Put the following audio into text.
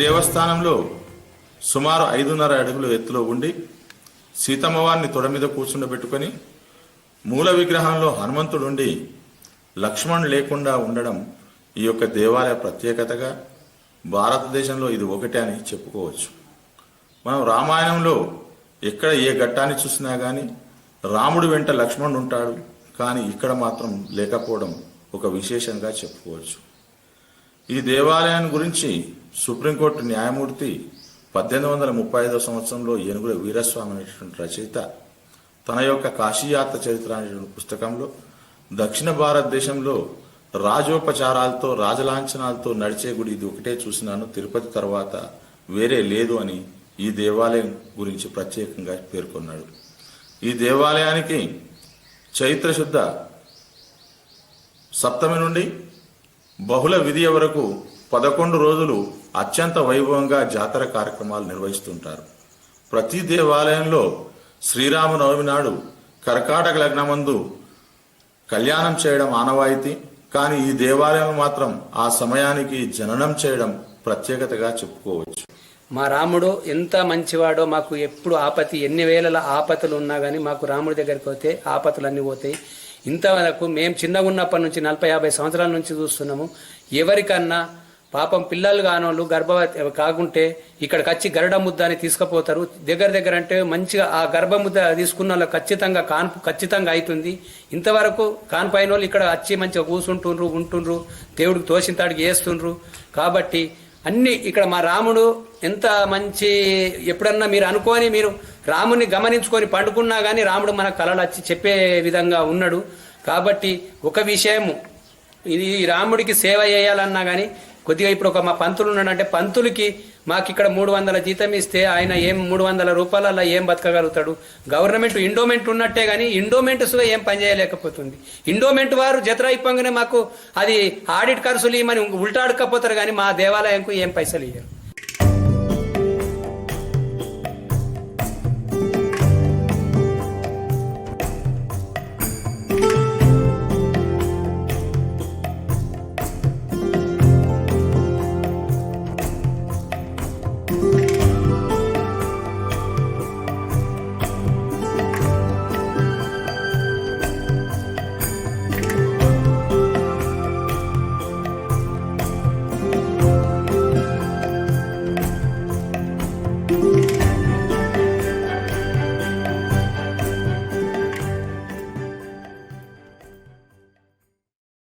దేవస్థానంలో సుమారు ఐదున్నర అడుగుల ఎత్తులో ఉండి సీతమ్మవారిని తొడ మీద కూర్చుండబెట్టుకొని మూల విగ్రహంలో హనుమంతుడుండి లక్ష్మణ్ లేకుండా ఉండడం ఈ యొక్క దేవాలయ ప్రత్యేకతగా భారతదేశంలో ఇది ఒకటే అని చెప్పుకోవచ్చు. మనం రామాయణంలో ఎక్కడ ఏ ఘట్టాన్ని చూసినా కానీ రాముడు వెంట లక్ష్మణుడు ఉంటాడు కానీ ఇక్కడ మాత్రం లేకపోవడం ఒక విశేషంగా చెప్పుకోవచ్చు. ఈ దేవాలయాన్ని గురించి సుప్రీంకోర్టు న్యాయమూర్తి పద్దెనిమిది వందల ముప్పై ఐదో సంవత్సరంలో ఏనుగుల వీరస్వామి అనేటువంటి రచయిత తన యొక్క కాశీయాత్ర చరిత్ర అనేటువంటి పుస్తకంలో దక్షిణ భారతదేశంలో రాజోపచారాలతో రాజలాంఛనాలతో నడిచే గుడి ఇది ఒకటే చూసినాను. తిరుపతి తర్వాత వేరే లేదు అని ఈ దేవాలయం గురించి ప్రత్యేకంగా పేర్కొన్నాడు. ఈ దేవాలయానికి చైత్రశుద్ధ సప్తమి నుండి బహుళ విధియ వరకు పదకొండు రోజులు అత్యంత వైభవంగా జాతర కార్యక్రమాలు నిర్వహిస్తుంటారు. ప్రతి దేవాలయంలో శ్రీరామనవమి నాడు కర్కాటక లగ్నమందు కళ్యాణం చేయడం ఆనవాయితీ కానీ ఈ దేవాలయం మాత్రం ఆ సమయానికి జననం చేయడం ప్రత్యేకతగా చెప్పుకోవచ్చు. మా రాముడు ఎంత మంచివాడో మాకు ఎప్పుడు ఆపతి ఎన్ని వేల ఆపతులు ఉన్నా కానీ మాకు రాముడి దగ్గరికి పోతే ఆపతులన్నీ పోతాయి. ఇంతవరకు మేము చిన్నగా ఉన్నప్పటి నుంచి నలభై యాభై సంవత్సరాల నుంచి చూస్తున్నాము. ఎవరికన్నా పాపం పిల్లలు కానోళ్ళు గర్భవతి కాకుంటే ఇక్కడికి వచ్చి గరుడ ముద్ద అని తీసుకుపోతారు. దగ్గర దగ్గర అంటే మంచిగా ఆ గర్భ ముద్ద తీసుకున్న వాళ్ళు ఖచ్చితంగా కాన్పు ఖచ్చితంగా అవుతుంది ఇంతవరకు కాన్పైన వాళ్ళు ఇక్కడ వచ్చి మంచిగా కూర్చుంటుండ్రు ఉంటుండ్రు. దేవుడికి తోసింతాడికి వేస్తుండ్రు కాబట్టి అన్ని ఇక్కడ మా రాముడు ఎంత మంచి ఎప్పుడన్నా మీరు అనుకోని మీరు రాముని గమనించుకొని పండుకున్నా కానీ రాముడు మన కళలు వచ్చి చెప్పే విధంగా ఉన్నాడు. కాబట్టి ఒక విషయము ఇది రాముడికి సేవ చేయాలన్నా కానీ కొద్దిగా ఇప్పుడు ఒక మా పంతులు ఉన్నాడంటే పంతులకి మాకు ఇక్కడ మూడు వందల జీతం ఇస్తే ఆయన ఏం మూడు వందల రూపాయలలో ఏం బతకగలుగుతాడు? గవర్నమెంట్ ఇండోమెంట్ ఉన్నట్టే కానీ ఇండోమెంట్ సుగా ఏం పనిచేయలేకపోతుంది ఇండోమెంట్ వారు జతర మాకు అది ఆడిట్ ఖర్చులు ఇవ్వమని ఉల్టాడకపోతారు కానీ మా దేవాలయంకు ఏం పైసలు ఇయ్యరు.